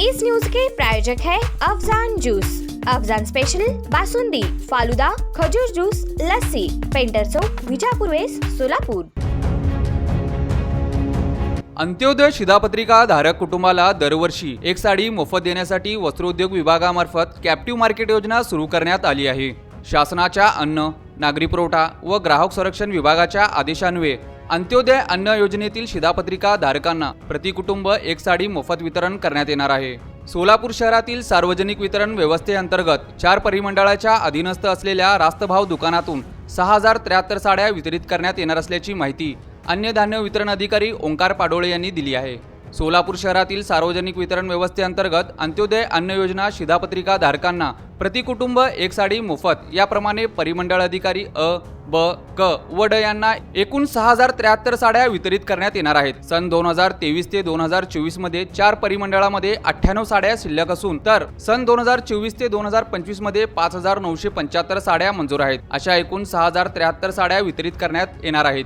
इस news के प्रायोजक है अफजान जूस। अफजान स्पेशल बासुंदी फालुदा खजूर जूस लस्सी पेंटर चौक विजापूर वेस सोलापूर। अंत्योदय शिधापत्रिका धारक कुटुंबाला दरवर्षी एक साडी मोफत देण्यासाठी वस्त्रोद्योग विभागामार्फत कॅप्टिव्ह मार्केट योजना सुरू करण्यात आली आहे. शासनाच्या अन्न नागरी पुरवठा व ग्राहक संरक्षण विभागाच्या आदेशान्वये अंत्योदय अन्न योजनेतील शिधापत्रिका धारकांना प्रतिकुटुंब एक साडी मोफत वितरण करण्यात येणार आहे. सोलापूर शहरातील सार्वजनिक वितरण व्यवस्थेअंतर्गत चार परिमंडळाच्या अधीनस्थ असलेल्या रास्तभाव दुकानातून सहा हजार त्र्याहत्तर साड्या वितरित करण्यात येणार असल्याची माहिती अन्नधान्य वितरण अधिकारी ओंकार पाडोळे यांनी दिली आहे. सोलापूर शहरातील सार्वजनिक वितरण व्यवस्थेअंतर्गत अंत्योदय अन्न योजना शिधापत्रिका धारकांना प्रतिकुटुंब एक साडी मोफत. याप्रमाणे परिमंडळ अधिकारी अ ब क व ड यांना एकूण सहा हजार त्र्याहत्तर साड्या वितरित करण्यात येणार आहेत. सन दोन हजार तेवीस ते दोन हजार चोवीसमध्ये चार परिमंडळामध्ये अठ्ठ्याण्णव साड्या शिल्लक असून तर सन दोन हजार चोवीस ते दोन हजार पंचवीसमध्ये पाच हजार नऊशे पंच्याहत्तर साड्या मंजूर आहेत. अशा एकूण सहा हजार त्र्याहत्तर साड्या वितरित करण्यात येणार आहेत.